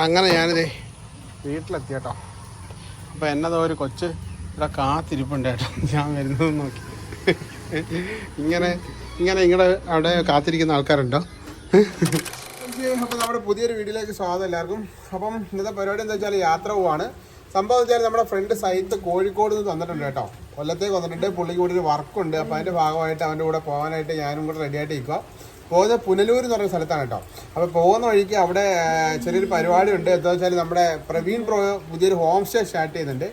അങ്ങനെ ഞാനിത് വീട്ടിലെത്തി കേട്ടോ അപ്പോൾ എന്നതോ ഒരു കൊച്ച് ഇവിടെ കാത്തിരിപ്പുണ്ട് കേട്ടോ. ഞാൻ വരുന്നത് നോക്കി. ഇങ്ങനെ ഇങ്ങനെ ഇങ്ങോട്ട് അവിടെ കാത്തിരിക്കുന്ന ആൾക്കാരുണ്ടോ? അപ്പോൾ നമ്മുടെ പുതിയൊരു വീഡിയോയിലേക്ക് സ്വാഗതം എല്ലാവർക്കും. അപ്പം ഇന്നത്തെ പരിപാടി എന്താ വെച്ചാൽ യാത്ര പോവാണ്. സംഭവം എന്ന് വെച്ചാൽ നമ്മുടെ ഫ്രണ്ട് സൈത്ത് കോഴിക്കോട് നിന്ന് തന്നിട്ടുണ്ട് കേട്ടോ. കൊല്ലത്തേക്ക് വന്നിട്ടുണ്ട് പുള്ളിക്ക് കൂടി ഒരു വർക്കുണ്ട് അപ്പോൾ അതിന്റെ ഭാഗമായിട്ട് അവന്റെ കൂടെ പോകാനായിട്ട് ഞാനും കൂടെ റെഡിയായിട്ട് ഇരിക്കുക നിൽക്കുക പോകുന്നത് പുനലൂർ എന്ന് പറയുന്ന സ്ഥലത്താണ് കേട്ടോ. അപ്പോൾ പോകുന്ന വഴിക്ക് അവിടെ ചെറിയൊരു പരിപാടി ഉണ്ട് എന്താ വെച്ചാൽ നമ്മുടെ പ്രവീൺ പ്രോ പുതിയൊരു ഹോം സ്റ്റേ സ്റ്റാർട്ട് ചെയ്യുന്നുണ്ട്.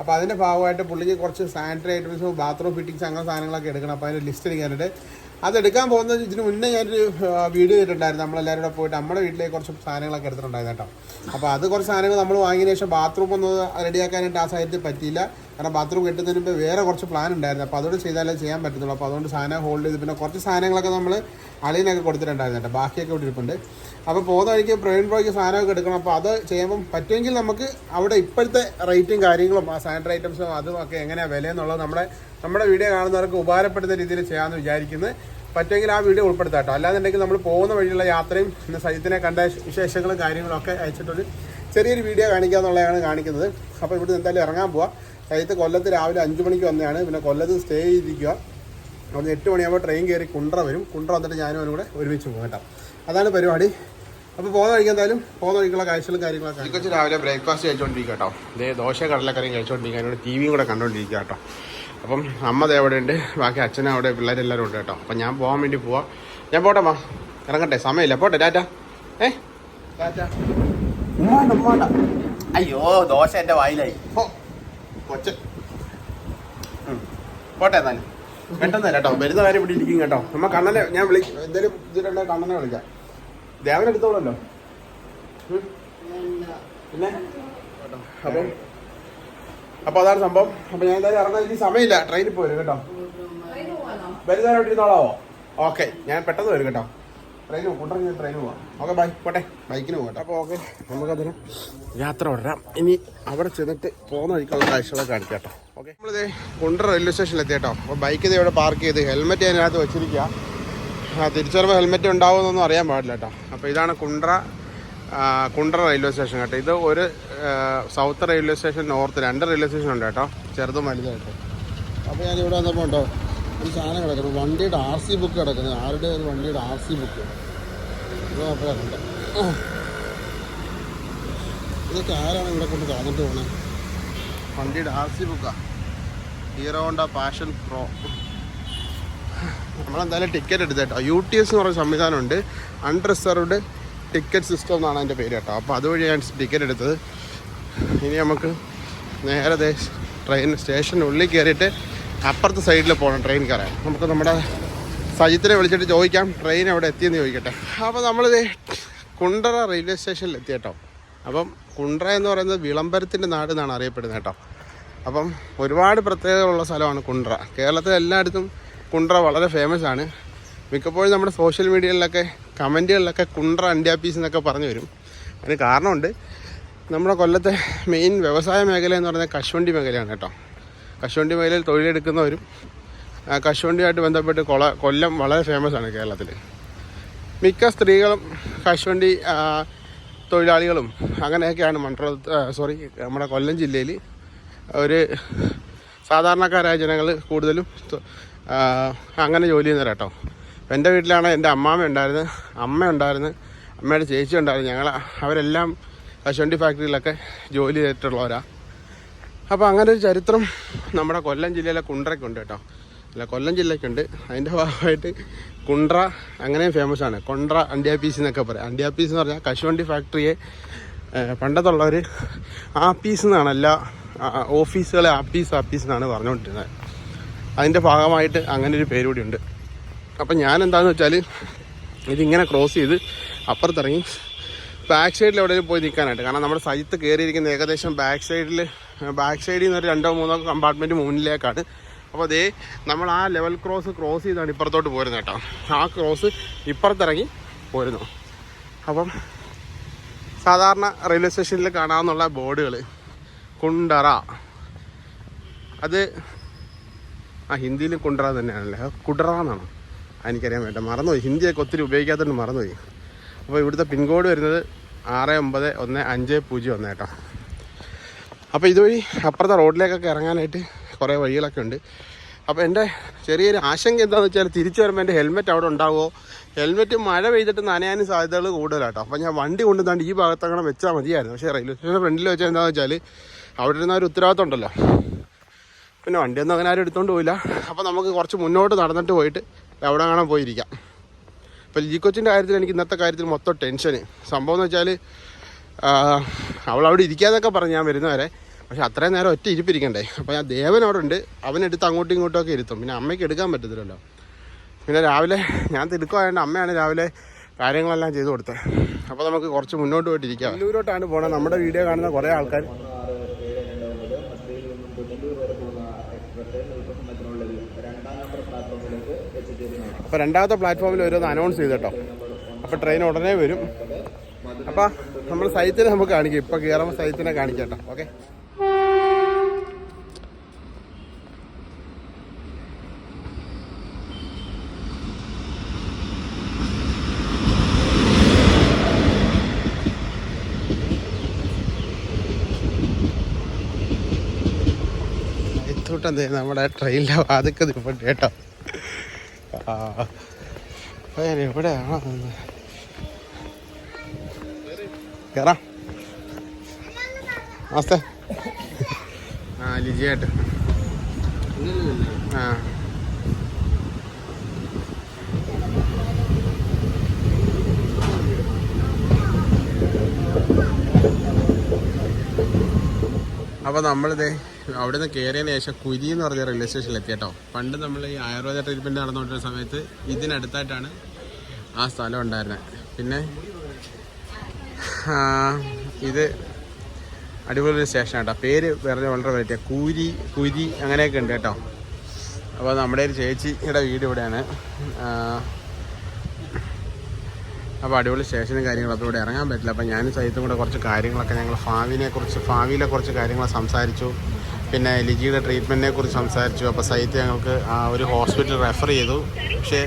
അപ്പോൾ അതിന്റെ ഭാഗമായിട്ട് പുള്ളിക്ക് കുറച്ച് സാനിറ്ററി ഐറ്റംസും ബാത്റൂം ഫിറ്റിങ്സ് അങ്ങനെ സാധനങ്ങളൊക്കെ എടുക്കണം. അപ്പോൾ അതിന്റെ ലിസ്റ്റ് എടുക്കാനുണ്ട്. അത് എടുക്കാൻ പോകുന്നത് ഇതിന് മുന്നേ ഞാനൊരു വീഡിയോ ചെയ്തിട്ടുണ്ടായിരുന്നു നമ്മളെല്ലാവരും കൂടെ പോയിട്ട് നമ്മുടെ വീട്ടിലേക്ക് കുറച്ച് സാധനങ്ങളൊക്കെ എടുത്തിട്ടുണ്ടായിരുന്നു കേട്ടോ. അപ്പോൾ അത് കുറച്ച് സാധനങ്ങൾ നമ്മൾ വാങ്ങിയതിനു ശേഷം ബാത്റൂം ഒന്ന് റെഡിയാക്കാനായിട്ട് ആ സാഹചര്യത്തിൽ പറ്റിയില്ല. കാരണം ബാത്റൂം കെട്ടുന്നതിന് മുമ്പ് വേറെ കുറച്ച് പ്ലാൻ ഉണ്ടായിരുന്നു. അപ്പോൾ അതുകൊണ്ട് ചെയ്താലേ ചെയ്യാൻ പറ്റത്തുള്ളൂ. അപ്പോൾ അതുകൊണ്ട് സാധനം ഹോൾഡ് ചെയ്ത് പിന്നെ കുറച്ച് സാധനങ്ങളൊക്കെ നമ്മൾ അളിയനൊക്കെ കൊടുത്തിട്ടുണ്ടായിരുന്നു ബാക്കിയൊക്കെ ഇവിടെ ഇരിപ്പുണ്ട്. അപ്പോൾ പോകുന്ന വഴിക്ക് പ്രവീൺ പ്രോയ്ക്ക് സാധനമൊക്കെ എടുക്കണം. അപ്പോൾ അത് ചെയ്യുമ്പം പറ്റുമെങ്കിൽ നമുക്ക് അവിടെ ഇപ്പോഴത്തെ റേറ്റും കാര്യങ്ങളും ആ സാനിറ്ററി ഐറ്റംസും അതും ഒക്കെ എങ്ങനെയാണ് വില എന്നുള്ളത് നമ്മുടെ നമ്മുടെ വീഡിയോ കാണുന്നവർക്ക് ഉപകാരപ്പെടുന്ന രീതിയിൽ ചെയ്യാമെന്ന് വിചാരിക്കുന്നത് പറ്റുമെങ്കിൽ ആ വീഡിയോ ഉൾപ്പെടുത്താം കേട്ടോ. അല്ലാന്നുണ്ടെങ്കിൽ നമ്മൾ പോകുന്ന വഴിയുള്ള യാത്രയും പിന്നെ സജിത്തിനെ കണ്ട വിശേഷങ്ങളും കാര്യങ്ങളും ഒക്കെ അയച്ചിട്ടൊരു ചെറിയൊരു വീഡിയോ കാണിക്കുക എന്നുള്ളതാണ് കാണിക്കുന്നത്. അപ്പോൾ ഇവിടുന്ന് എന്തായാലും ഇറങ്ങാൻ പോവാം. സജിത്ത് കൊല്ലത്ത് രാവിലെ അഞ്ച് മണിക്ക് വന്നതാണ്. പിന്നെ കൊല്ലത്ത് സ്റ്റേ ചെയ്തിരിക്കുക. അവിടെ എട്ട് മണിയാകുമ്പോൾ ട്രെയിൻ കയറി കുണ്ട്ര വരും. കുണ്ട്ര വന്നിട്ട് ഞാനും അവനും കൂടെ ഒരുമിച്ച് പോകും കേട്ടോ. അതാണ് പരിപാടി. അപ്പോൾ പോകുന്ന വഴിക്ക് എന്തായാലും പോകുന്ന വഴിക്കുള്ള കാഴ്ചകളും കാര്യങ്ങളൊക്കെ കൊച്ചു രാവിലെ ബ്രേക്ക്ഫാസ്റ്റ് കഴിച്ചുകൊണ്ടിരിക്കുക കേട്ടോ. ഇതേ ദോശ കടലക്കറിയും കഴിച്ചുകൊണ്ടിരിക്കുക അതിനോട് ടി വിയും കൂടെ കണ്ടുകൊണ്ടിരിക്കുക കേട്ടോ. അപ്പം അമ്മ ദേ അവിടെ ഉണ്ട്. ബാക്കി അച്ഛനും അവിടെ പിള്ളേരെല്ലാവരും ഉണ്ട് കേട്ടോ. അപ്പം ഞാൻ പോകാൻ വേണ്ടി പോവാം. ഞാൻ പോട്ടെ മാ ഇറങ്ങട്ടെ. സമയമില്ല. പോട്ടെ ടാറ്റ. ഏ? ടാറ്റ. അയ്യോ ദോശ എന്റെ വായിലായി. ഓ കൊച്ച്. ഉം. പോട്ടെ എന്നാലും. പെട്ടെന്ന് കേട്ടോ. വരുന്ന കാര്യം ഇവിടെ ഇരിക്കും കേട്ടോ. നമ്മ കണ്ണനെ ഞാൻ വിളി എന്തേലും ഇതിലുണ്ടെ കണ്ണനെ വിളിക്കാം. ദേവൻ എടുത്തോളല്ലോ. പിന്നെ? അപ്പം അപ്പൊ അതാണ് സംഭവം. അപ്പൊ ഞാൻ എന്തായാലും ഇറങ്ങാൻ എനിക്ക് സമയമില്ല. ട്രെയിനിൽ പോരും കേട്ടോ. വരുന്നവരോട്ടിരുന്നോളാവോ ഓക്കെ. ഞാൻ പെട്ടെന്ന് വരും കേട്ടോ. ട്രെയിൻ കൊണ്ടിറങ്ങി ട്രെയിൻ പോവാം. ഓക്കെ ബൈ പോട്ടെ. ബൈക്കിന് പോകട്ടെ. അപ്പോൾ ഓക്കെ. നമുക്കതിന് യാത്ര തുടരാം ഇനി അവിടെ ചെന്നിട്ട് പോകുന്ന വഴിക്കുള്ള കാഴ്ചകളൊക്കെ കാണിക്കാം കേട്ടോ. ഓക്കെ. നമ്മളിത് കുണ്ടറ റെയിൽവേ സ്റ്റേഷനിൽ എത്തി കേട്ടോ. അപ്പോൾ ബൈക്ക് ഇത് ഇവിടെ പാർക്ക് ചെയ്ത് ഹെൽമെറ്റ് അതിനകത്ത് വെച്ചിരിക്കുക തിരിച്ചറിവ് ഹെൽമെറ്റ് ഉണ്ടാവുമെന്നൊന്നും അറിയാൻ പാടില്ല കേട്ടോ. അപ്പോൾ ഇതാണ് കുണ്ട്ര കുണ്ടറ കുണ്ട്ര റെയിൽവേ സ്റ്റേഷൻ കേട്ടോ. ഇത് ഒരു സൗത്ത് റെയിൽവേ സ്റ്റേഷൻ നോർത്ത് രണ്ട് റെയിൽവേ സ്റ്റേഷൻ ഉണ്ട് കേട്ടോ. ചെറുതും വലുതായിട്ട് അപ്പോൾ ഞാൻ ഇവിടെ വന്നപ്പോൾ ഉണ്ടോ? ഒരു സാധനം കിടക്കുന്നത് വണ്ടിയുടെ ആർ സി ബുക്ക് കിടക്കുന്നത്. ആരുടെ ഒരു വണ്ടിയുടെ ആർ സി ബുക്ക് ഇത് അപ്പോഴുണ്ട് ഇതൊക്കെ ആരാണ് ഇവിടെ കൊണ്ട് തന്നിട്ട് പോണേ? വണ്ടിയുടെ ആർ സി ബുക്കാ ഹീറോ ഹോണ്ട പാഷൻ പ്രോ നമ്മളെന്തായാലും ടിക്കറ്റ് എടുത്തേട്ടോ. യു ടി എസ് എന്ന് പറയുന്ന സംവിധാനമുണ്ട്. അൺറിസർവ്ഡ് ടിക്കറ്റ് സിസ്റ്റം എന്നാണ് അതിന്റെ പേര് കേട്ടോ. അപ്പോൾ അതുവഴി ഞാൻ ടിക്കറ്റ് എടുത്തത്. ഇനി നമുക്ക് നേരെ ട്രെയിൻ സ്റ്റേഷന്റെ ഉള്ളിൽ കയറിയിട്ട് അപ്പുറത്തെ സൈഡിൽ പോകണം ട്രെയിൻ കയറാൻ. നമുക്ക് നമ്മുടെ സജിത്തിനെ വിളിച്ചിട്ട് ചോദിക്കാം ട്രെയിൻ എവിടെ എത്തിയെന്ന് ചോദിക്കട്ടെ. അപ്പോൾ നമ്മളിത് കുണ്ടറ റെയിൽവേ സ്റ്റേഷനിൽ എത്തി കേട്ടോ. അപ്പം കുണ്ടറ എന്ന് പറയുന്നത് വിളംബരത്തിന്റെ നാട് എന്നാണ് അറിയപ്പെടുന്നത് കേട്ടോ. അപ്പം ഒരുപാട് പ്രത്യേകതകളുള്ള സ്ഥലമാണ് കുണ്ടറ. കേരളത്തിൽ എല്ലായിടത്തും കുണ്ടറ വളരെ ഫേമസ് ആണ്. മിക്കപ്പോഴും നമ്മുടെ സോഷ്യൽ മീഡിയകളിലൊക്കെ കമന്റുകളിലൊക്കെ കുണ്ടറ അണ്ടിയാപ്പീസ് എന്നൊക്കെ പറഞ്ഞു വരും. അതിന് കാരണമുണ്ട്. നമ്മുടെ കൊല്ലത്തെ മെയിൻ വ്യവസായ മേഖല എന്ന് പറയുന്നത് കശുവണ്ടി മേഖലയാണ് കേട്ടോ. കശുവണ്ടി മേഖലയിൽ തൊഴിലെടുക്കുന്നവരും കശുവണ്ടിയായിട്ട് ബന്ധപ്പെട്ട് കൊള കൊല്ലം വളരെ ഫേമസ് ആണ് കേരളത്തിൽ. മിക്ക സ്ത്രീകളും കശുവണ്ടി തൊഴിലാളികളും അങ്ങനെയൊക്കെയാണ് മണ്ഡല സോറി നമ്മുടെ കൊല്ലം ജില്ലയിൽ ഒരു സാധാരണക്കാരായ ജനങ്ങൾ കൂടുതലും അങ്ങനെ ജോലി ചെയ്യുന്നവർ കേട്ടോ. എന്റെ വീട്ടിലാണ് എന്റെ അമ്മാമ്മ ഉണ്ടായിരുന്നു അമ്മ ഉണ്ടായിരുന്നു അമ്മയുടെ ചേച്ചി ഉണ്ടായിരുന്നു. ഞങ്ങൾ അവരെല്ലാം കശുവണ്ടി ഫാക്ടറിയിലൊക്കെ ജോലി ചെയ്തിട്ടുള്ളവരാ. അപ്പോൾ അങ്ങനെ ഒരു ചരിത്രം നമ്മുടെ കൊല്ലം ജില്ലയിലെ കുണ്ട്രയ്ക്കുണ്ട് കേട്ടോ. അല്ല കൊല്ലം ജില്ലയ്ക്കുണ്ട്. അതിന്റെ ഭാഗമായിട്ട് കുണ്ട്ര അങ്ങനെയും ഫേമസ് ആണ്. കൊണ്ട്ര അണ്ടിയാപ്പീസ് എന്നൊക്കെ പറയാം. അണ്ടിയാപ്പീസ് എന്ന് പറഞ്ഞാൽ കശുവണ്ടി ഫാക്ടറിയെ പണ്ടത്തുള്ളവർ ആപ്പീസ് എന്നാണ് എല്ലാ ആ, ഓഫീസുകളെ ആ ആപ്പീസ് എന്നാണ് പറഞ്ഞുകൊണ്ടിരുന്നത്. അതിന്റെ ഭാഗമായിട്ട് അങ്ങനെ ഒരു പേര് കൂടി ഉണ്ട് അപ്പം ഞാൻ എന്താണെന്ന് വെച്ചാൽ ഇതിങ്ങനെ ക്രോസ് ചെയ്ത് അപ്പുറത്തിറങ്ങി ബാക്ക് സൈഡിൽ എവിടെയെങ്കിലും പോയി നിൽക്കാനായിട്ട് കാരണം നമ്മുടെ സൈത്ത് കയറിയിരിക്കുന്ന ഏകദേശം ബാക്ക് സൈഡിൽ ബാക്ക് സൈഡിൽ നിന്ന് ഒരു രണ്ടോ മൂന്നോ കമ്പാർട്ട്മെന്റ് മുന്നിലേക്കാണ്. അപ്പോൾ അതേ നമ്മൾ ആ ലെവൽ ക്രോസ് ക്രോസ് ചെയ്താണ് ഇപ്പുറത്തോട്ട് പോരുന്നത് കേട്ടോ. ആ ക്രോസ് ഇപ്പുറത്തിറങ്ങി പോരുന്നു. അപ്പം സാധാരണ റെയിൽവേ സ്റ്റേഷനിൽ കാണാവുന്ന ബോർഡുകൾ കുണ്ടറ. അത് ആ ഹിന്ദിയിൽ കുണ്ടറ തന്നെയാണല്ലേ? കുടറ എന്നാണ്? എനിക്കറിയാൻ വേണ്ട മറന്നുപോയി. ഹിന്ദിയൊക്കെ ഒത്തിരി ഉപയോഗിക്കാത്തതുകൊണ്ട് മറന്നുപോയി. അപ്പോൾ ഇവിടുത്തെ പിൻകോഡ് വരുന്നത് ആറ് ഒമ്പത് ഒന്ന് അഞ്ച് പൂജ്യം ഒന്ന് കേട്ടോ. അപ്പോൾ ഇതുവഴി അപ്പുറത്തെ റോഡിലേക്കൊക്കെ ഇറങ്ങാനായിട്ട് കുറേ വഴികളൊക്കെ ഉണ്ട്. അപ്പോൾ എന്റെ ചെറിയൊരു ആശങ്ക എന്താണെന്ന് വെച്ചാൽ തിരിച്ചു വരുമ്പോൾ എന്റെ ഹെൽമെറ്റ് അവിടെ ഉണ്ടാവുമോ? ഹെൽമെറ്റ് മഴ പെയ്തിട്ട് നനയാനും സാധ്യതകൾ കൂടുതലാട്ടോ. അപ്പോൾ ഞാൻ വണ്ടി കൊണ്ടുവന്നാണ്ട് ഈ ഭാഗത്തങ്ങനെ വെച്ചാൽ മതിയായിരുന്നു. പക്ഷേ റെയിൽവേ സ്റ്റേഷന്റെ ഫ്രണ്ടിൽ വെച്ചാൽ എന്താണെന്ന് വെച്ചാൽ അവിടെ ഇരുന്ന ഒരു ഉത്തരവാദിത്തം ഉണ്ടല്ലോ. പിന്നെ വണ്ടിയൊന്നും അങ്ങനെ ആരും എടുത്തുകൊണ്ട് പോയില്ല. അപ്പോൾ നമുക്ക് കുറച്ച് മുന്നോട്ട് നടന്നിട്ട് പോയിട്ട് എവിടെ കാണാൻ പോയിരിക്കാം. അപ്പോൾ ലീ കൊച്ചിന്റെ കാര്യത്തിൽ എനിക്ക് ഇന്നത്തെ കാര്യത്തിൽ മൊത്തം ടെൻഷന്. സംഭവം എന്ന് വെച്ചാൽ അവൾ അവിടെ ഇരിക്കാന്നൊക്കെ പറഞ്ഞു ഞാൻ വരുന്നവരെ. പക്ഷെ അത്രയും നേരം ഒറ്റ ഇരിപ്പിരിക്കണ്ടേ. അപ്പോൾ ഞാൻ ദേവൻ അവിടെ ഉണ്ട്. അവനെടുത്ത് അങ്ങോട്ടും ഇങ്ങോട്ടും ഒക്കെ ഇരുത്തും. പിന്നെ അമ്മയ്ക്ക് എടുക്കാൻ പറ്റത്തില്ലല്ലോ. പിന്നെ രാവിലെ ഞാൻ തിരുക്കുമായതുകൊണ്ട് അമ്മയാണ് രാവിലെ കാര്യങ്ങളെല്ലാം ചെയ്തു കൊടുത്തത്. അപ്പോൾ നമുക്ക് കുറച്ച് മുന്നോട്ട് പോയിട്ട് ഇരിക്കാം. വെല്ലൂരോട്ടാണ് പോണത് നമ്മുടെ വീഡിയോ കാണുന്ന കുറേ ആൾക്കാർ അപ്പോൾ രണ്ടാമത്തെ പ്ലാറ്റ്ഫോമിൽ ഓരോന്ന് അനൗൺസ് ചെയ്തിട്ടോ അപ്പോൾ ട്രെയിൻ ഉടനെ വരും. അപ്പോൾ നമ്മൾ സൈത്തിനെ നമുക്ക് കാണിക്കാം. ഇപ്പോൾ കയറുമ്പോൾ സൈത്തിനെ കാണിക്കാം ഓക്കെ? നമ്മുടെ ട്രെയിനിലെ വാതിക്കത് നിൽപ്പുണ്ട് കേട്ടോ. അപ്പോൾ എവിടെയാണോ കയറാം നമസ്തേ. ആ ലിജിയായിട്ട്. ആ. അപ്പോൾ നമ്മളിത് അവിടെ നിന്ന് കയറിയതിന് ശേഷം കുരി എന്ന് പറഞ്ഞ റെയിൽവേ സ്റ്റേഷനിൽ എത്തിയട്ടോ. പണ്ട് നമ്മൾ ഈ ആയുർവേദ ട്രീറ്റ്മെന്റ് നടന്നുകൊണ്ടിരുന്ന സമയത്ത് ഇതിനടുത്തായിട്ടാണ് ആ സ്ഥലം ഉണ്ടായിരുന്നത് പിന്നെ ഇത് അടിപൊളി സ്റ്റേഷൻ കേട്ടോ പേര് പറഞ്ഞ വളരെ പറ്റിയ കൂരി കുരി അങ്ങനെയൊക്കെ ഉണ്ട് കേട്ടോ. അപ്പോൾ നമ്മുടെ ഒരു ചേച്ചിയുടെ വീട് ഇവിടെയാണ്. അപ്പോൾ അടിപൊളി സ്റ്റേഷനും കാര്യങ്ങളൊക്കെ ഇവിടെ ഇറങ്ങാൻ പറ്റില്ല. അപ്പോൾ ഞാനും സഹിതം കൂടെ കുറച്ച് കാര്യങ്ങളൊക്കെ ഞങ്ങൾ ഫാവിനെ കുറിച്ച് ഫാവിയിലെ കുറച്ച് കാര്യങ്ങൾ സംസാരിച്ചു. പിന്നെ ലിജിയുടെ ട്രീറ്റ്മെന്റിനെ കുറിച്ച് സംസാരിച്ചു. അപ്പോൾ സഹിത്ത് ഞങ്ങൾക്ക് ഒരു ഹോസ്പിറ്റൽ റെഫർ ചെയ്തു. പക്ഷേ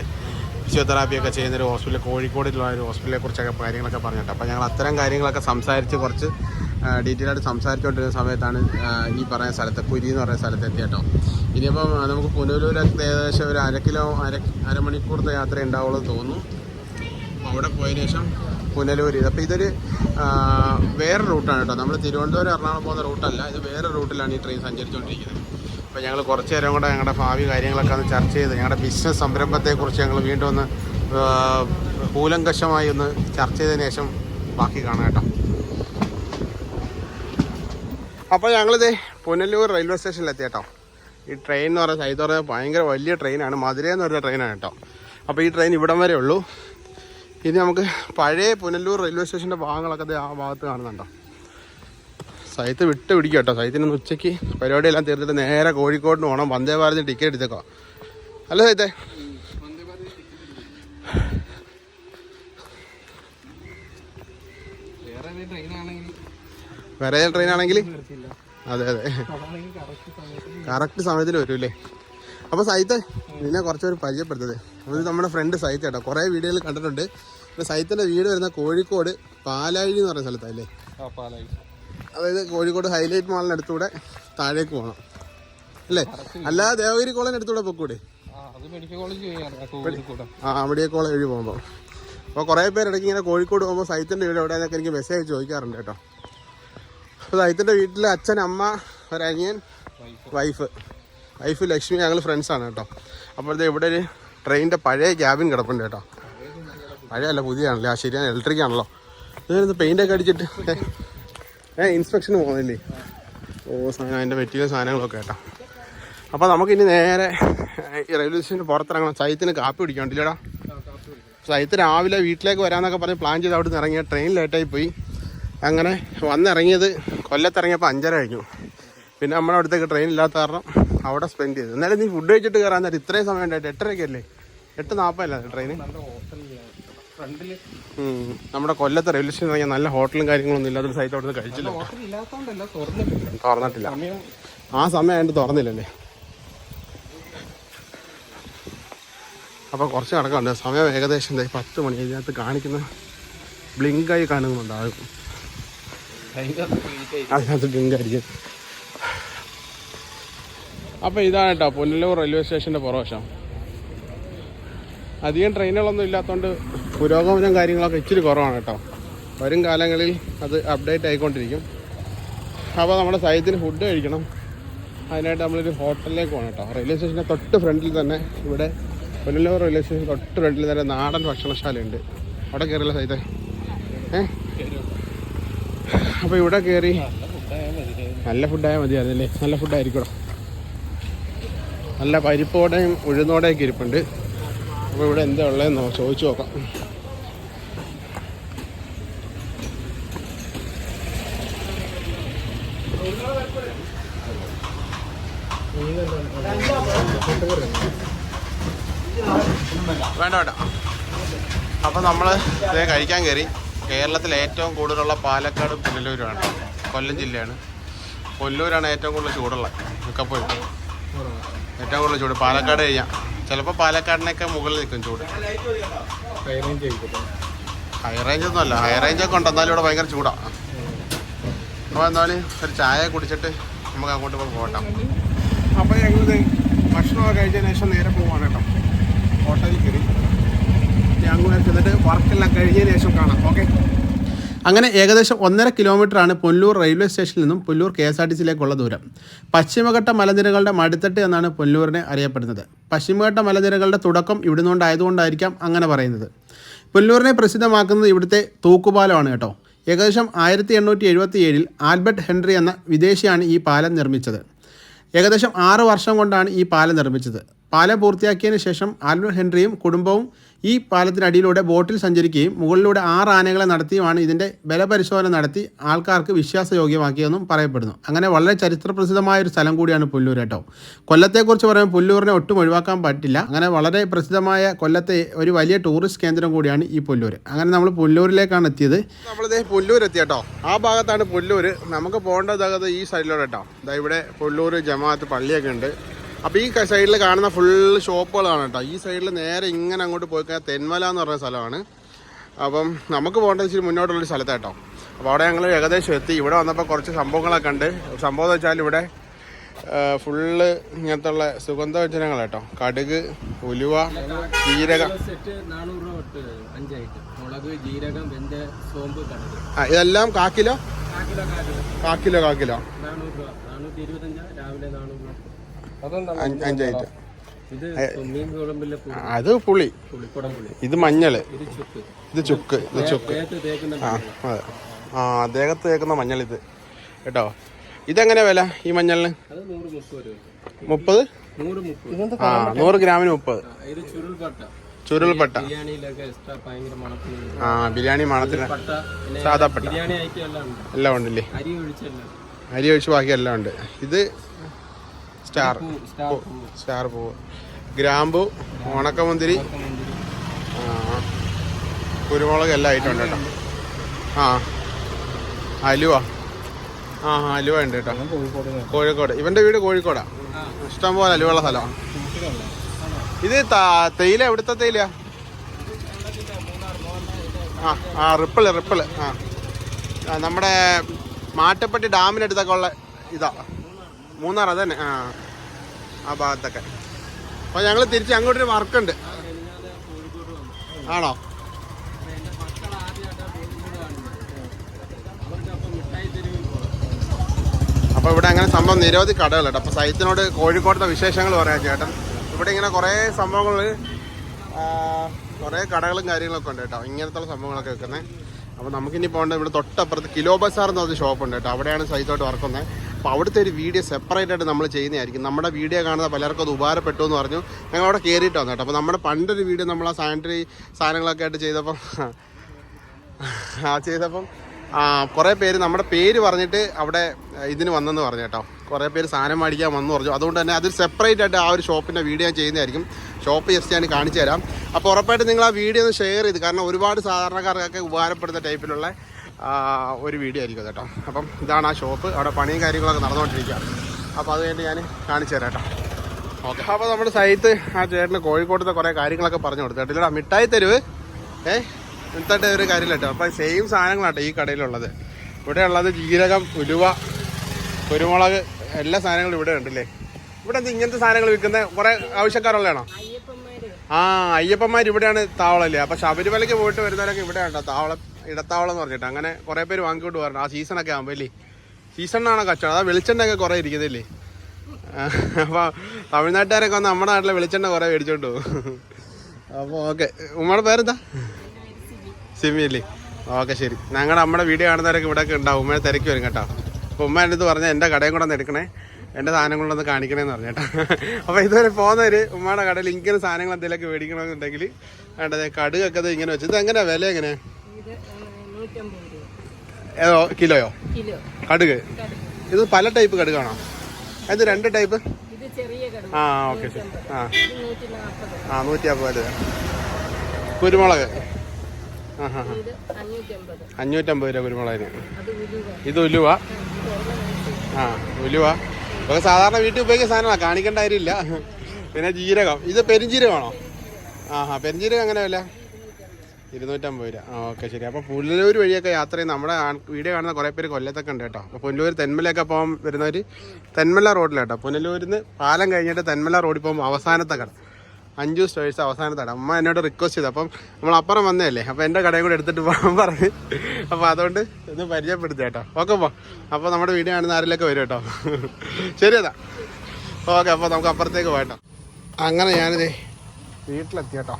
ഫിസിയോതെറാപ്പിയൊക്കെ ചെയ്യുന്നൊരു ഹോസ്പിറ്റൽ കോഴിക്കോടിലുള്ള ഒരു ഹോസ്പിറ്റലിനെ കുറിച്ചൊക്കെ കാര്യങ്ങളൊക്കെ പറഞ്ഞിട്ട് അപ്പോൾ ഞങ്ങൾ അത്തരം കാര്യങ്ങളൊക്കെ സംസാരിച്ച് കുറച്ച് ഡീറ്റെയിൽ ആയിട്ട് സംസാരിച്ചുകൊണ്ടിരുന്ന സമയത്താണ് ഈ പറയുന്ന സ്ഥലത്ത് കുരി എന്ന് പറയുന്ന സ്ഥലത്ത് എത്തിയട്ടോ ഇനിയിപ്പം നമുക്ക് പുനലൂർ ഏകദേശം ഒരു അര കിലോ അര അരമണിക്കൂറത്തെ യാത്ര ഉണ്ടാവുള്ളൂ തോന്നുന്നു. അവിടെ പോയതിനു ശേഷം പുനലൂർ അപ്പോൾ ഇതൊരു വേറെ റൂട്ടാണ് കേട്ടോ നമ്മൾ തിരുവനന്തപുരം എറണാകുളം പോകുന്ന റൂട്ടല്ല ഇത് വേറെ റൂട്ടിലാണ് ഈ ട്രെയിൻ സഞ്ചരിച്ചുകൊണ്ടിരിക്കുന്നത്. അപ്പോൾ ഞങ്ങൾ കുറച്ച് നേരം കൂടെ ഞങ്ങളുടെ ഭാവി കാര്യങ്ങളൊക്കെ ഒന്ന് ചർച്ച ചെയ്ത് ഞങ്ങളുടെ ബിസിനസ് സംരംഭത്തെക്കുറിച്ച് ഞങ്ങൾ വീണ്ടും ഒന്ന് കൂലങ്കശമായി ഒന്ന് ചർച്ച ചെയ്തതിന് ശേഷം ബാക്കി കാണാം കേട്ടോ. അപ്പോൾ ഞങ്ങളിത് പുനലൂർ റെയിൽവേ സ്റ്റേഷനിൽ എത്തി കേട്ടോ ഈ ട്രെയിൻ എന്ന് പറഞ്ഞാൽ ഇത് പറയുന്നത് ഭയങ്കര വലിയ ട്രെയിനാണ് മധുര എന്ന് പറയുന്ന ട്രെയിനാണ് കേട്ടോ. അപ്പോൾ ഈ ട്രെയിൻ ഇവിടം വരെ ഉള്ളൂ. ഇനി നമുക്ക് പഴയ പുനലൂർ റെയിൽവേ സ്റ്റേഷന്റെ ഭാഗങ്ങളൊക്കെ ആ ഭാഗത്ത് കാണുന്നുണ്ടോ? സൈത്ത് വിട്ട് പിടിക്കും കേട്ടോ സൈത്തിന് ഉച്ചയ്ക്ക് പരിപാടിയെല്ലാം തീർത്തിട്ട് നേരെ കോഴിക്കോടിന് പോകണം വന്ദേ ഭാരതിന് ടിക്കറ്റ് എടുത്തേക്കോ. അല്ല സൈത്തേ? വേറെ ട്രെയിൻ ആണെങ്കിൽ? അതെ അതെ. കറക്റ്റ് സമയത്തിൽ വരൂല്ലേ? അപ്പോൾ സൈത്ത് നിന്നെ കുറച്ചൊരു പരിചയപ്പെടുത്തത് അത് നമ്മുടെ ഫ്രണ്ട് സൈത്ത് കേട്ടോ. കുറേ വീഡിയോയിൽ കണ്ടിട്ടുണ്ട്. പിന്നെ സൈത്തിന്റെ വീട് വരുന്ന കോഴിക്കോട് പാലാഴി എന്ന് പറയുന്ന സ്ഥലത്തല്ലേ ആ പാലായി അതായത് കോഴിക്കോട് ഹൈലൈറ്റ് മാളിന് അടുത്തൂടെ താഴേക്ക് പോകണം അല്ലേ? അല്ലാതെ ദേവഗിരി കോളേജിന് അടുത്തൂടെ പൊക്കൂടെ ആ മെഡിക്കൽ കോളേജ് വഴി പോകുമ്പോൾ അപ്പോൾ കുറേ പേര് ഇടയ്ക്ക് ഇങ്ങനെ കോഴിക്കോട് പോകുമ്പോൾ സൈത്തിന്റെ വീട് എവിടെയാന്നൊക്കെ എനിക്ക് മെസ്സേജ് ചോദിക്കാറുണ്ട് കേട്ടോ. അപ്പോൾ സൈത്തിന്റെ വീട്ടിൽ അച്ഛൻ അമ്മ ഒരനിയൻ വൈഫ്. വൈഫ്. ലക്ഷ്മി ഞങ്ങൾ ഫ്രണ്ട്സാണ് കേട്ടോ. അപ്പോഴത്തെ ഇവിടെ ഒരു ട്രെയിനിന്റെ പഴയ ക്യാബിൻ കിടപ്പുണ്ട് കേട്ടോ. പഴയ അല്ല പുതിയതാണല്ലേ? ആ ശരിയാണ് ഇലക്ട്രിക് ആണല്ലോ. ഇതിന് പെയിന്റൊക്കെ അടിച്ചിട്ട്? ഏ, ഇൻസ്പെക്ഷന് പോകുന്നില്ലേ ഓ സാധനം അതിന്റെ മെറ്റീരിയൽ സാധനങ്ങളൊക്കെ കേട്ടോ. അപ്പോൾ നമുക്കിനി നേരെ ഈ റെയിൽവേ സ്റ്റേഷന് പുറത്തിറങ്ങണം. സൈത്തിന് കാപ്പി കുടിക്കണ്ടില്ലടാ? സൈത്ത് രാവിലെ വീട്ടിലേക്ക് വരാമെന്നൊക്കെ പറഞ്ഞ് പ്ലാൻ ചെയ്ത് അവിടുന്ന് ഇറങ്ങിയ ട്രെയിൻ ലേറ്റായി പോയി അങ്ങനെ വന്നിറങ്ങിയത് കൊല്ലത്തിറങ്ങിയപ്പോൾ അഞ്ചര കഴിഞ്ഞു. പിന്നെ നമ്മുടെ അടുത്തേക്ക് ട്രെയിൻ ഇല്ലാത്ത കാരണം അവിടെ സ്പെൻഡ് ചെയ്തു. എന്നാലും നീ ഫുഡ് കഴിച്ചിട്ട് കയറാൻ നേരം ഇത്രയും സമയം ഉണ്ടായിട്ട് എട്ടരയ്ക്കല്ലേ? എട്ട് നാൽപ്പതല്ലേ ഫ്രണ്ടിൽ ഉം. നമ്മുടെ കൊല്ലത്തെ റെയിൽവേ സ്റ്റേഷൻ ഇറങ്ങിയ നല്ല ഹോട്ടലും കാര്യങ്ങളൊന്നും ഇല്ലാത്തൊരു സൈറ്റ് അവിടെ നിന്ന് കഴിച്ചില്ല. തുറന്നിട്ടില്ല. ആ സമയം ആയിട്ട് തുറന്നില്ലല്ലേ? അപ്പോൾ കുറച്ച് കിടക്കുന്നുണ്ട് സമയം ഏകദേശം പത്ത് മണി ഇതിനകത്ത് കാണിക്കുന്ന ബ്ലിങ്കായി കാണുന്നുണ്ടാകും. അതിനകത്ത് ബ്ലിങ്ക് ആയിരിക്കും. അപ്പോൾ ഇതാണ് കേട്ടോ പുനലൂർ റെയിൽവേ സ്റ്റേഷന്റെ പുറവശം. അധികം ട്രെയിനുകളൊന്നും ഇല്ലാത്തതുകൊണ്ട് പുരോഗമനം കാര്യങ്ങളൊക്കെ ഇച്ചിരി കുറവാണ് കേട്ടോ. വരും കാലങ്ങളിൽ അത് അപ്ഡേറ്റ് ആയിക്കൊണ്ടിരിക്കും. അപ്പോൾ നമ്മുടെ സൈറ്റിന് ഫുഡ് കഴിക്കണം. അതിനായിട്ട് നമ്മളൊരു ഹോട്ടലിലേക്ക് പോകണം കേട്ടോ. റെയിൽവേ സ്റ്റേഷന്റെ തൊട്ട് ഫ്രണ്ടിൽ തന്നെ ഇവിടെ പുനലൂർ റെയിൽവേ സ്റ്റേഷൻ തൊട്ട് ഫ്രണ്ടിൽ തന്നെ നാടൻ ഭക്ഷണശാലയുണ്ട്. അവിടെ കയറില്ല സൈറ്റ് ഏഹ് അപ്പോൾ ഇവിടെ കയറി നല്ല ഫുഡായാൽ മതിയായിരുന്നല്ലേ? നല്ല ഫുഡായിരിക്കണം നല്ല പരിപ്പോടെയും ഉഴുന്നോടെയൊക്കെ ഇരിപ്പുണ്ട്. അപ്പോൾ ഇവിടെ എന്താ ഉള്ളതെന്ന് ചോദിച്ചു നോക്കാം. വേണ്ട വേണ്ട. അപ്പോൾ നമ്മൾ ഇതേ കഴിക്കാൻ കയറി കേരളത്തിൽ ഏറ്റവും കൂടുതലുള്ള പാലക്കാട് പുനലൂരാണ് കൊല്ലം ജില്ലയാണ്. കൊല്ലൂരാണ് ഏറ്റവും കൂടുതൽ ചൂടുള്ളത്. മിക്കപ്പോഴും. ഏറ്റവും കൂടുതൽ ചൂട്. പാലക്കാട് കഴിഞ്ഞാൽ ചിലപ്പോൾ പാലക്കാടിനൊക്കെ മുകളിൽ നിൽക്കും ചൂട്. ഹൈ റേഞ്ച് ഒന്നും അല്ല. ഹൈ റേഞ്ച് ഒക്കെ ഉണ്ട് എന്നാലും ഇവിടെ ഭയങ്കര ചൂടാണ് അപ്പോൾ എന്തായാലും ഒരു ചായ കുടിച്ചിട്ട് നമുക്ക് അങ്ങോട്ട് പോയി പോകട്ടെ അപ്പോൾ ഞങ്ങൾ ഭക്ഷണമൊക്കെ കഴിച്ചതിന് ശേഷം നേരെ പോവാണ് കേട്ടോ. ഹോട്ടലിൽ കയറി. ഞങ്ങൾ ചെന്നിട്ട് വർക്കെല്ലാം കഴിഞ്ഞതിന് ശേഷം കാണാം. ഓക്കെ അങ്ങനെ ഏകദേശം ഒന്നര കിലോമീറ്ററാണ് പുല്ലൂർ റെയിൽവേ സ്റ്റേഷനിൽ നിന്നും Pullur K S R T സിയിലേക്കുള്ള ദൂരം. പശ്ചിമഘട്ട മലനിരകളുടെ മടിത്തട്ട് എന്നാണ് പുല്ലൂരിനെ അറിയപ്പെടുന്നത്. പശ്ചിമഘട്ട മലനിരകളുടെ തുടക്കം ഇവിടുന്നുണ്ടായതുകൊണ്ടായിരിക്കാം അങ്ങനെ പറയുന്നത്. പുല്ലൂരിനെ പ്രസിദ്ധമാക്കുന്നത് ഇവിടുത്തെ തൂക്കുപാലമാണ് കേട്ടോ. ഏകദേശം ആയിരത്തി എണ്ണൂറ്റി എഴുപത്തി ഏഴിൽ ആൽബർട്ട് ഹെൻറി എന്ന വിദേശിയാണ് ഈ പാലം നിർമ്മിച്ചത്. ഏകദേശം ആറ് വർഷം കൊണ്ടാണ് ഈ പാലം നിർമ്മിച്ചത്. പാലം പൂർത്തിയാക്കിയതിന് ശേഷം ആൽബർട്ട് ഹെൻറിയും കുടുംബവും ഈ പാലത്തിനടിയിലൂടെ ബോട്ടിൽ സഞ്ചരിക്കുകയും മുകളിലൂടെ ആറ് ആനകളെ നടത്തിയുമാണ് ഇതിന്റെ ബലപരിശോധന നടത്തി ആൾക്കാർക്ക് വിശ്വാസയോഗ്യമാക്കിയെന്നും പറയപ്പെടുന്നു. അങ്ങനെ വളരെ ചരിത്രപ്രസിദ്ധമായ ഒരു സ്ഥലം കൂടിയാണ് പുല്ലൂർ കേട്ടോ. കൊല്ലത്തെക്കുറിച്ച് പറയുമ്പോൾ പുല്ലൂരിനെ ഒട്ടും ഒഴിവാക്കാൻ പറ്റില്ല. അങ്ങനെ വളരെ പ്രസിദ്ധമായ കൊല്ലത്തെ ഒരു വലിയ ടൂറിസ്റ്റ് കേന്ദ്രം കൂടിയാണ് ഈ പുല്ലൂർ. അങ്ങനെ നമ്മൾ പുല്ലൂരിലേക്കാണ് എത്തിയത്. നമ്മളിത് പുല്ലൂർ എത്തി കേട്ടോ. ആ ഭാഗത്താണ് പുല്ലൂർ. നമുക്ക് പോകേണ്ടത് ഈ സൈഡിലൂടെ കേട്ടോ. ഇവിടെ പുല്ലൂർ ജമാഅത്ത് പള്ളിയൊക്കെ ഉണ്ട്. അപ്പോൾ ഈ സൈഡിൽ കാണുന്ന ഫുൾ ഷോപ്പുകളാണ് കേട്ടോ. ഈ സൈഡിൽ നേരെ ഇങ്ങനെ അങ്ങോട്ട് പോയി കഴിഞ്ഞാൽ തെന്മല എന്ന് പറഞ്ഞ സ്ഥലമാണ്. അപ്പം നമുക്ക് പോകേണ്ടത് ഇച്ചിരി മുന്നോട്ടുള്ളൊരു സ്ഥലത്താട്ടോ അപ്പോൾ അവിടെ ഞങ്ങൾ ഏകദേശം എത്തി. ഇവിടെ വന്നപ്പോൾ കുറച്ച് സംഭവങ്ങളൊക്കെ ഉണ്ട്. സംഭവം എന്ന് വെച്ചാൽ ഇവിടെ ഫുള്ള് ഇങ്ങനത്തെ ഉള്ള സുഗന്ധവ്യഞ്ജനങ്ങൾ കേട്ടോ. കടുക് ഉലുവ ജീരകം. ആ ഇതെല്ലാം കാക്കിലോ കാക്കിലോ കാക്കിലോ രാവിലെ അഞ്ചായിട്ട് അത് പുളി. ഇത് മഞ്ഞൾ ഇത് ചുക്ക്. ഇത് ചുക്ക്. ഇത് ചുക്ക്. ദേഹത്ത് തേക്കുന്ന ആ അതെ. ആ ദേഹത്ത് തേക്കുന്ന മഞ്ഞൾ ഇത്. കേട്ടോ? ഇതെങ്ങനെ വില ഈ മഞ്ഞളിന്? മുപ്പത് ആ നൂറ് ഗ്രാമിന് മുപ്പത്. ചുരുൾപട്ട. ആ ബിരിയാണി മണത്തിന്. പട്ട പിന്നെ പട്ട. ബിരിയാണി ഐറ്റം എല്ലാം ഉണ്ട്. എല്ലാം ഉണ്ടല്ലേ? അരി ഒഴിച്ച് ബാക്കി എല്ലാം ഉണ്ട്. ഇത് സ്റ്റാർ. സ്റ്റാർ പൂവ്. ഗ്രാമ്പു ഉണക്കമുന്തിരി. മുന്തിരി കുരുമുളക് എല്ലാം ആയിട്ടുണ്ട് കേട്ടോ. ആ അലുവ. ആ അലുവ ഉണ്ട് കേട്ടോ. കോഴിക്കോട് ഇവന്റെ വീട് കോഴിക്കോടാ. ഇഷ്ടംപോലെ അലുവയുള്ള സ്ഥലമാണ് ഇത് തേയില എവിടുത്തെ തേയില? ആ ആ റിപ്പിൾ റിപ്പിൾ. ആ. ആ, നമ്മുടെ മാട്ടപ്പെട്ടി ഡാമിനടുത്തൊക്കെ ഉള്ള ഇതാ. മൂന്നാർ അതന്നെ. ആ. ആ ഭാഗത്തൊക്കെ. അപ്പോൾ ഞങ്ങൾ തിരിച്ച് അങ്ങോട്ടൊരു വർക്കുണ്ട്. ആണോ? അപ്പോൾ ഇവിടെ അങ്ങനെ സംഭവം നിരവധി കടകളുണ്ട്. അപ്പോൾ സൈറ്റിനോട് കോഴിക്കോട്ടെ വിശേഷങ്ങൾ പറയാം ചേട്ടൻ. ഇവിടെ ഇങ്ങനെ കുറേ സംഭവങ്ങൾ കുറേ കടകളും കാര്യങ്ങളൊക്കെ ഉണ്ട് കേട്ടോ. ഇങ്ങനത്തെ സംഭവങ്ങളൊക്കെ വെക്കുന്നത് അപ്പോൾ നമുക്കിനി പോകേണ്ടത് ഇവിടെ തൊട്ടപ്പുറത്ത് കിലോ ബസാർ എന്ന് പറഞ്ഞ ഷോപ്പ് ഉണ്ട് കേട്ടോ. അവിടെയാണ് സൈറ്റോട്ട് വർക്കുന്നത് അപ്പോൾ അവിടുത്തെ ഒരു വീഡിയോ സെപ്പറേറ്റ് ആയിട്ട് നമ്മൾ ചെയ്യുന്നതായിരിക്കും. നമ്മുടെ വീഡിയോ കാണുന്ന പലർക്കും അത് ഉപകാരപ്പെട്ടു എന്ന് പറഞ്ഞു. ഞങ്ങൾ അവിടെ കയറിയിട്ട് വന്നു കേട്ടോ. അപ്പോൾ നമ്മുടെ പണ്ടൊരു വീഡിയോ നമ്മൾ ആ സാനിറ്ററി സാധനങ്ങളൊക്കെ ആയിട്ട് ചെയ്തപ്പം ആ ചെയ്തപ്പം കുറേ പേര് നമ്മുടെ പേര് പറഞ്ഞിട്ട് അവിടെ ഇതിന് വന്നെന്ന് പറഞ്ഞു കേട്ടോ. കുറേ പേര് സാധനം മേടിക്കാൻ വന്നു പറഞ്ഞു. അതുകൊണ്ട് തന്നെ അതൊരു സെപ്പറേറ്റ് ആയിട്ട് ആ ഒരു ഷോപ്പിന്റെ വീഡിയോ ഞാൻ ചെയ്യുന്നതായിരിക്കും. ഷോപ്പ് ജസ്റ്റ് ഞാൻ കാണിച്ചു തരാം അപ്പോൾ ഉറപ്പായിട്ട് നിങ്ങൾ ആ വീഡിയോ ഒന്ന് ഷെയർ ചെയ്ത് കാരണം ഒരുപാട് സാധാരണക്കാർക്കൊക്കെ ഉപകാരപ്പെടുന്ന ടൈപ്പിലുള്ള ഒരു വീഡിയോ ആയിരിക്കും കേട്ടോ. അപ്പം ഇതാണ് ആ ഷോപ്പ്. അവിടെ പണിയും കാര്യങ്ങളൊക്കെ നടന്നുകൊണ്ടിരിക്കുകയാണ് അപ്പോൾ അത് വേണ്ടി ഞാൻ കാണിച്ചു തരാം കേട്ടോ. ഓക്കെ. അപ്പോൾ നമ്മുടെ സൈറ്റ് ആ ചേട്ടന് കോഴിക്കോട്ടത്തെ കുറേ കാര്യങ്ങളൊക്കെ പറഞ്ഞു കൊടുത്തു കേട്ടോ. ഇല്ലടാ മിഠായി തരുവ്. ഏ ഇന്നത്തെ ഒരു കാര്യമില്ല കേട്ടോ. അപ്പം സെയിം സാധനങ്ങളാട്ടോ ഈ കടയിലുള്ളത്. ഇവിടെ ഉള്ളത് ജീരകം ഉലുവ കുരുമുളക് എല്ലാ സാധനങ്ങളും ഇവിടെ ഉണ്ടല്ലേ? ഇവിടെ എന്ത് ഇങ്ങനത്തെ സാധനങ്ങൾ വിൽക്കുന്ന? കുറെ ആവശ്യക്കാരുള്ളതാണോ? ആ അയ്യപ്പന്മാർ ഇവിടെയാണ് താവളല്ലേ? അപ്പൊ ശബരിമലയ്ക്ക് പോയിട്ട് വരുന്നവരൊക്കെ ഇവിടെ ഉണ്ടോ താവളം? ഇടത്താവളം എന്ന് പറഞ്ഞിട്ട്. അങ്ങനെ കുറേ പേര് വാങ്ങിക്കൊണ്ട് പറഞ്ഞു ആ സീസണൊക്കെ ആകുമ്പോൾ അല്ലേ സീസണിനാണോ കച്ചവടം. അതാ വെളിച്ചെണ്ണയൊക്കെ കുറെ ഇരിക്കുന്നില്ലേ? അപ്പൊ തമിഴ്നാട്ടുകാരൊക്കെ വന്ന് നമ്മുടെ നാട്ടിലെ വെളിച്ചെണ്ണ കുറേ മേടിച്ചോണ്ട് പോകും. അപ്പോൾ ഓക്കെ. ഉമ്മയുടെ പേരെന്താ? സിമി അല്ലേ? ഓക്കെ ശരി. ഞങ്ങളുടെ നമ്മുടെ വീഡിയോ കാണുന്നവരൊക്കെ ഇവിടെയൊക്കെ ഉണ്ടാവും. ഉമ്മയെ തിരക്കി വരും കേട്ടോ. അപ്പോൾ ഉമ്മ എന്റെ പറഞ്ഞാൽ എന്റെ കടയും കൂടെ ഒന്ന് എടുക്കണേ. എന്റെ സാധനം കൊണ്ടൊന്ന് കാണിക്കണേന്ന് പറഞ്ഞു കേട്ടോ. അപ്പോൾ ഇതുവരെ പോകുന്നവർ ഉമ്മയുടെ കടയിൽ ഇങ്ങനെ സാധനങ്ങൾ എന്തെങ്കിലുമൊക്കെ മേടിക്കണമെന്നുണ്ടെങ്കിൽ വേണ്ടത് കടുകൊക്കെ ഇത് ഇങ്ങനെ വെച്ച്. ഇത് എങ്ങനെയാ വില എങ്ങനെ ഇത് നൂറ്റമ്പത് രൂപ ഏതോ കിലോയോ? കിലോ. കടുക്. ഇത് പല ടൈപ്പ് കടുകാണോ? അത് രണ്ട് ടൈപ്പ്? ആ ഓക്കെ ആ. ആ നൂറ്റി അമ്പത് രൂപ കുരുമുളക്. ആ ഹാ അഞ്ഞൂറ്റമ്പത്. രൂപ കുരുമുളകിന്. ഇത് ഉലുവ? ആ ഉലുവ. ഇതൊക്കെ സാധാരണ വീട്ടിൽ ഉപയോഗിക്കുന്ന സാധനമാണ് കാണിക്കേണ്ട കാര്യമില്ല. പിന്നെ ജീരകം. ഇത് പെരിഞ്ജീരകമാണോ ആ ഹാ പെരിഞ്ജീരകം എങ്ങനെ വില? ഇരുന്നൂറ്റമ്പത് രൂപ. ആ ഓക്കെ ശരി. അപ്പോൾ പുല്ലൂർ വഴിയൊക്കെ യാത്ര ചെയ്യുന്ന നമ്മുടെ വീഡിയോ കാണുന്ന കുറേ പേര് കൊല്ലത്തൊക്കെ ഉണ്ട് കേട്ടോ. അപ്പോൾ പുല്ലൂർ തെന്മലയൊക്കെ പോകാൻ വരുന്നവർ തെന്മല റോഡിലാട്ടോ പുനലൂരിൽ നിന്ന് പാലം കഴിഞ്ഞിട്ട് തെന്മല റോഡിൽ പോകുമ്പോൾ അവസാനത്തെ കട. അഞ്ചു സ്റ്റോഴ്സ് അവസാനത്തെ കട. അമ്മ എന്നോട് റിക്വസ്റ്റ് ചെയ്തു. അപ്പം നമ്മൾ അപ്പുറം വന്നതല്ലേ? അപ്പം എന്റെ കടയും കൂടെ എടുത്തിട്ട് പോകാൻ പറഞ്ഞു. അപ്പോൾ അതുകൊണ്ട് ഇത് പരിചയപ്പെടുത്തി കേട്ടോ. ഓക്കെ പോ അപ്പോൾ നമ്മുടെ വീഡിയോ കാണുന്ന ആരിലൊക്കെ വരും കേട്ടോ. ശരി അതാ ഓക്കെ അപ്പോൾ നമുക്ക് അപ്പുറത്തേക്ക് പോകട്ടോ അങ്ങനെ ഞാനിതേ വീട്ടിലെത്തി കേട്ടോ.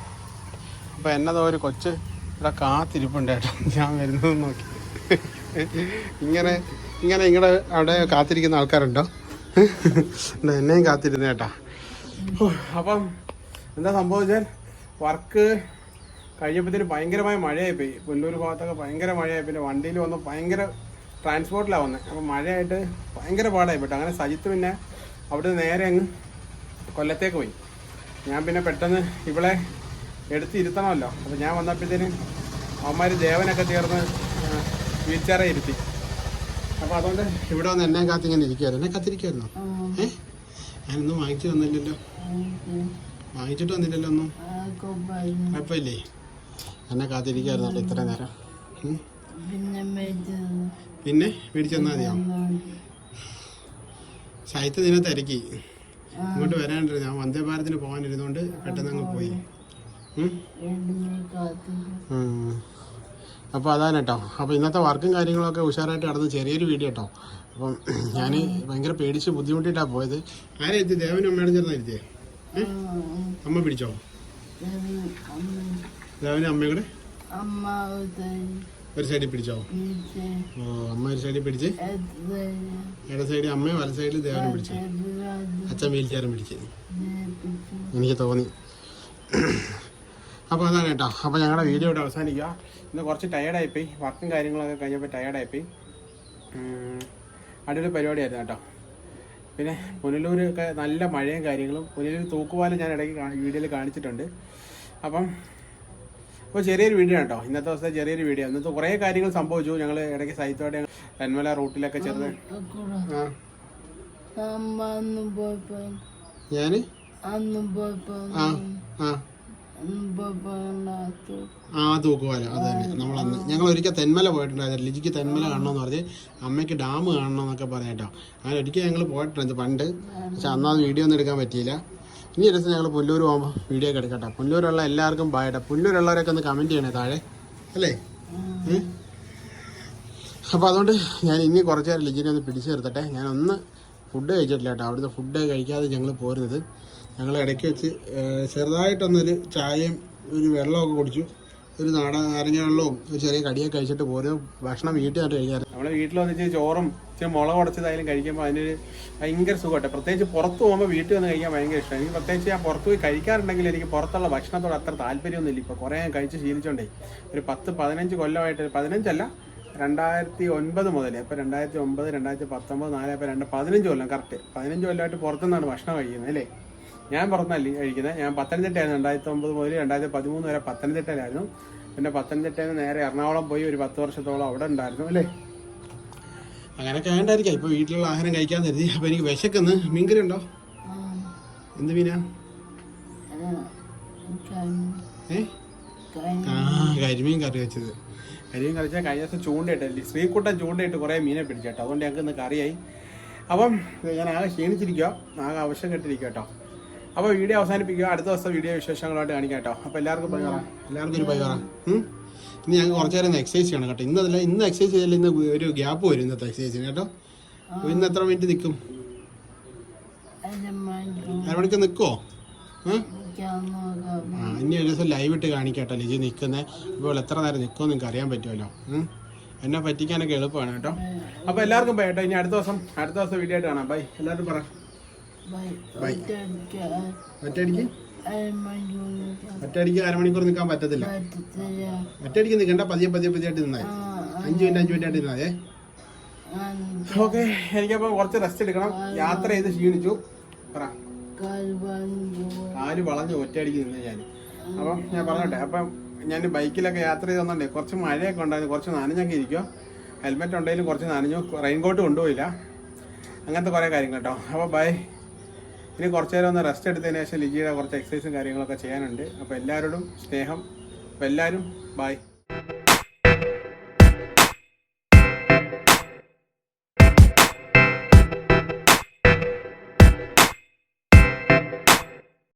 അപ്പോൾ എന്നതോ ഒരു കൊച്ച് ഇവിടെ കാത്തിരിപ്പുണ്ട് ഞാൻ വരുന്നത് നോക്കി. ഇങ്ങനെ ഇങ്ങനെ ഇങ്ങടെ അവിടെ കാത്തിരിക്കുന്ന ആൾക്കാരുണ്ടോ? എന്നെയും കാത്തിരുന്നു കേട്ടാ. അപ്പം എന്താ സംഭവിച്ചാൽ വർക്ക് കഴിഞ്ഞപ്പോഴത്തേന് ഭയങ്കരമായ മഴയായി പോയി പുല്ലൂർ ഭാഗത്തൊക്കെ ഭയങ്കര മഴയായി. പിന്നെ വണ്ടിയിൽ വന്ന് ഭയങ്കര ട്രാൻസ്പോർട്ടിലാണ് വന്നത് അപ്പം മഴയായിട്ട് ഭയങ്കര പാടായി പോയിട്ട് അങ്ങനെ സജിത്ത് പിന്നെ അവിടെ നേരെ അങ്ങ് കൊല്ലത്തേക്ക് പോയി. ഞാൻ പിന്നെ പെട്ടെന്ന് ഇവളെ എടുത്ത് ഇരുത്തണമല്ലോ അപ്പോൾ ഞാൻ വന്നപ്പോഴത്തേന് അവന്മാർ ദേവനൊക്കെ ചേർന്ന് വീൽ ചെയറെ ഇരുത്തി. അപ്പോൾ അതുകൊണ്ട് ഇവിടെ വന്ന് എന്നെ കാത്തിങ്ങനെ ഇരിക്കുമായിരുന്നു എന്നെ കാത്തിരിക്കുമായിരുന്നു ഏ? ഞാനൊന്നും വാങ്ങിച്ചു തന്നില്ലല്ലോ. വാങ്ങിച്ചിട്ട് വന്നില്ലല്ലോ ഒന്നും. കുഴപ്പമില്ലേ? എന്നെ കാത്തിരിക്കുമായിരുന്നല്ലോ ഇത്ര നേരം. പിന്നെ മേടിച്ചു തന്നാൽ മതിയോ? ശൈത്യ ദിനം തിരക്കി. ഇങ്ങോട്ട് വരാണ്ടിരുന്നു ഞാൻ വന്ദേ ഭാരതിന് പോകാനിരുന്നോണ്ട് പെട്ടെന്ന് അങ്ങ് പോയി. അപ്പോൾ അതാണ് കേട്ടോ അപ്പോൾ ഇന്നത്തെ വർക്കും കാര്യങ്ങളൊക്കെ ഉഷാറായിട്ട് നടന്ന ചെറിയൊരു വീഡിയോ കേട്ടോ അപ്പം ഞാൻ ഭയങ്കര പേടിച്ച് ബുദ്ധിമുട്ടിയിട്ടാണ് പോയത്. ആരെ എത്തി ദേവനും അമ്മയുടെ ചേർന്ന് ഇരുത്തിയേ? അമ്മ പിടിച്ചോ? ദേവനും അമ്മയും കൂടെ? അമ്മ ഒരു സൈഡിൽ പിടിച്ചോ? ഓ അമ്മ ഒരു സൈഡിൽ പിടിച്ച്. ഇട സൈഡിൽ അമ്മയും വല സൈഡിൽ ദേവനും പിടിച്ചു. അച്ഛൻ വീൽ ചെയറും പിടിച്ച്. എനിക്ക് തോന്നി. അപ്പോൾ അതാണ് കേട്ടോ. അപ്പോൾ ഞങ്ങളുടെ വീഡിയോ ഇവിടെ അവസാനിക്കുക. ഇന്ന് കുറച്ച് ടയേർഡായിപ്പോയി വർക്കും കാര്യങ്ങളൊക്കെ കഴിഞ്ഞപ്പോൾ ടയേർഡായിപ്പോയി അടിപൊളി പരിപാടിയായിരുന്നു കേട്ടോ. പിന്നെ പുനലൂരൊക്കെ നല്ല മഴയും കാര്യങ്ങളും. പുനലൂർ തൂക്കുപാലം ഞാൻ ഇടയ്ക്ക് വീഡിയോയിൽ കാണിച്ചിട്ടുണ്ട്. അപ്പം അപ്പോൾ ചെറിയൊരു വീഡിയോ ആണ് കേട്ടോ. ഇന്നത്തെ ദിവസത്തെ ചെറിയൊരു വീഡിയോ ഇന്നത്തെ കുറേ കാര്യങ്ങൾ സംഭവിച്ചു. ഞങ്ങൾ ഇടയ്ക്ക് സൈത്തോടെ തെന്മല റൂട്ടിലൊക്കെ ചെറുത് ഞാൻ അന്ന് പോയപ്പോ ആ ആ. ആ തൂക്കുപാലം അത് തന്നെ. നമ്മൾ അന്ന് ഞങ്ങൾ ഒരിക്കൽ തെന്മല പോയിട്ടുണ്ടായിരുന്നു. ലിജിക്ക് തെന്മല കാണണമെന്ന് പറഞ്ഞ് അമ്മയ്ക്ക് ഡാം കാണണമെന്നൊക്കെ പറഞ്ഞേട്ടോ അങ്ങനെ ഒരിക്കൽ ഞങ്ങൾ പോയിട്ടുണ്ട് പണ്ട്. പക്ഷെ അന്ന് വീഡിയോ ഒന്നും എടുക്കാൻ പറ്റിയില്ല. ഇനി ഒരു ദിവസം ഞങ്ങൾ പുല്ലൂർ പോകുമ്പോൾ വീഡിയോ ഒക്കെ എടുക്കട്ടെ. പുല്ലൂരുള്ള എല്ലാവർക്കും ബായട്ടെ പുല്ലൂരുള്ളവരൊക്കെ ഒന്ന് കമന്റ് ചെയ്യണേ താഴെ. അല്ലേ? അപ്പോൾ അതുകൊണ്ട് ഞാൻ ഇനി കുറച്ച് നേരം ലിജിനെ ഒന്ന് പിടിച്ചു നിർത്തട്ടെ. ഞാനൊന്ന് ഫുഡ് കഴിച്ചിട്ടില്ല കേട്ടോ. അവിടുത്തെ ഫുഡ് കഴിക്കാതെ ഞങ്ങൾ പോരുന്നത്. ഞങ്ങൾ ഇടയ്ക്ക് വെച്ച് ചെറുതായിട്ടൊന്നൊരു ചായയും ഒരു വെള്ളമൊക്കെ കുടിച്ചു. ഒരു നാടൻ നാരങ്ങ വെള്ളവും ഒരു ചെറിയ കടിയൊക്കെ കഴിച്ചിട്ട് ഓരോ ഭക്ഷണം വീട്ടിൽ ആയിട്ട് കഴിക്കാറ്. നമ്മുടെ വീട്ടിൽ വന്നിട്ട് ചോറും ഇച്ചിരി മുളക് ഉടച്ചതായാലും കഴിക്കുമ്പോൾ അതിനൊരു ഭയങ്കര സുഖമായിട്ട് പ്രത്യേകിച്ച് പുറത്ത് പോകുമ്പോൾ വീട്ടിൽ വന്ന് കഴിക്കാൻ ഭയങ്കര ഇഷ്ടമാണ് എനിക്ക് പ്രത്യേകിച്ച് ഞാൻ പുറത്ത് പോയി കഴിക്കാറുണ്ടെങ്കിൽ എനിക്ക് പുറത്തുള്ള ഭക്ഷണത്തോട് അത്ര താല്പര്യമൊന്നുമില്ല. ഇപ്പോൾ കുറേ ഞാൻ കഴിച്ച് ശീലിച്ചോണ്ടേ. ഒരു പത്ത് പതിനഞ്ച് കൊല്ലമായിട്ട് പതിനഞ്ചല്ല രണ്ടായിരത്തി ഒൻപത് മുതൽ ഇപ്പോൾ രണ്ടായിരത്തി ഒമ്പത് രണ്ടായിരത്തി പത്തൊമ്പത് നാല് ഇപ്പോൾ രണ്ട് പതിനഞ്ച് കൊല്ലം കറക്റ്റ് പതിനഞ്ച് കൊല്ലമായിട്ട് പുറത്തുനിന്നാണ് ഭക്ഷണം കഴിക്കുന്നത് അല്ലേ? ഞാൻ പുറത്തുനിന്നല്ല കഴിക്കുന്നത് ഞാൻ പത്തനംതിട്ടയായിരുന്നു രണ്ടായിരത്തി ഒമ്പത് മുതൽ രണ്ടായിരത്തി പതിമൂന്ന് വരെ പത്തനംതിട്ടയിലായിരുന്നു. പിന്നെ പത്തനംതിട്ടയിൽ നിന്ന് നേരെ എറണാകുളം പോയി ഒരു പത്ത് വർഷത്തോളം അവിടെ ഉണ്ടായിരുന്നു അല്ലേ? അങ്ങനെയൊക്കെ ആയിട്ടായിരിക്കാം ഇപ്പോൾ വീട്ടിലുള്ള ആഹാരം കഴിക്കാൻ കരുതി. അപ്പോൾ എനിക്ക് വിശക്കുന്നു. മീൻകറി ഉണ്ടോ? എന്ത് മീനാ? ഏ? ആ കരിമീൻ കറി വെച്ചത്. കരിമീൻ കറി വെച്ചാൽ കഴിഞ്ഞ ദിവസം ചൂണ്ടയിട്ടല്ലേ? ശ്രീക്കുട്ടൻ ചൂണ്ടയിട്ട് കുറേ മീനെ പിടിച്ചേട്ടോ. അതുകൊണ്ട് ഞങ്ങൾക്ക് ഇന്ന് കറിയായി. അപ്പം ഞാൻ ആകെ ക്ഷീണിച്ചിരിക്കുക ആകെ ആവശ്യം കെട്ടിരിക്കുക കേട്ടോ അപ്പോൾ വീഡിയോ അവസാനിപ്പിക്കുക. അടുത്ത ദിവസം വീഡിയോ വിശേഷങ്ങളായിട്ട് കാണിക്കാം കേട്ടോ. അപ്പോൾ എല്ലാവർക്കും ബൈ എല്ലാവർക്കും ഒരു ഇനി ഞങ്ങൾ കുറച്ച് നേരം എക്സസൈസ് ചെയ്യണം കേട്ടോ. ഇന്നതല്ല ഇന്ന് എക്സസൈസ് ചെയ്താൽ ഇന്ന് ഒരു ഗ്യാപ്പ് വരും ഇന്നത്തെ എക്സസൈസിന് കേട്ടോ. ഇന്ന് എത്ര മിനിറ്റ് നിൽക്കും അരമണിക്ക് നിൽക്കുമോ ആ ഇനി ഒരു ദിവസം ലൈവ് ഇട്ട് കാണിക്കട്ടോ ലിജി നിൽക്കുന്നത് ഇപ്പോൾ എത്ര നേരം നിൽക്കുമെന്ന് നിങ്ങൾക്ക് അറിയാൻ പറ്റുമല്ലോ. എന്നെ പറ്റിക്കാനൊക്കെ എളുപ്പമാണ് കേട്ടോ. അപ്പോൾ എല്ലാവർക്കും ബൈ കേട്ടോ. ഇനി അടുത്ത ദിവസം അടുത്ത ദിവസം വീഡിയോ ആയിട്ട് കാണാം. ബൈ എല്ലാവരും പറ. Bye bye. ഒറ്റയ്ക്ക് ഒറ്റയടിക്ക് അരമണിക്കൂർ നിൽക്കാൻ പറ്റത്തില്ല. ഒറ്റയടിക്ക് നിൽക്കണ്ട പതിയെ പതിയെ പതിയെ നിന്നാൽ. അഞ്ച് മിനിറ്റ് അഞ്ചു മിനിറ്റ് ആയിട്ട് നിന്നാലേ ഓക്കെ എനിക്കപ്പോൾ കുറച്ച് റെസ്റ്റ് എടുക്കണം. യാത്ര ചെയ്ത് ക്ഷീണിച്ചു. പറ. കാൽ വളഞ്ഞ് ഒറ്റയടിക്ക് നിന്നു ഞാൻ. അപ്പം ഞാൻ പറഞ്ഞോട്ടെ അപ്പം ഞാൻ ബൈക്കിലൊക്കെ യാത്ര ചെയ്ത് വന്നോണ്ടേ കുറച്ച് മഴയൊക്കെ ഉണ്ടായിരുന്നു കുറച്ച് നനഞ്ഞൊക്കെ ഇരിക്കുക ഹെൽമെറ്റ് ഉണ്ടെങ്കിലും കുറച്ച് നനഞ്ഞു. റെയിൻ റെയിൻകോട്ട് കൊണ്ടുപോയില്ല. അങ്ങനത്തെ കുറേ കാര്യങ്ങൾ കേട്ടോ. അപ്പോൾ ബൈ ഇനി കുറച്ച് നേരം ഒന്ന് റെസ്റ്റ് എടുത്തതിന് ശേഷം ലിജിയുടെ കുറച്ച് എക്സസൈസും കാര്യങ്ങളൊക്കെ ചെയ്യാനുണ്ട്. അപ്പോൾ എല്ലാവരോടും സ്നേഹം. അപ്പോൾ എല്ലാവരും ബൈ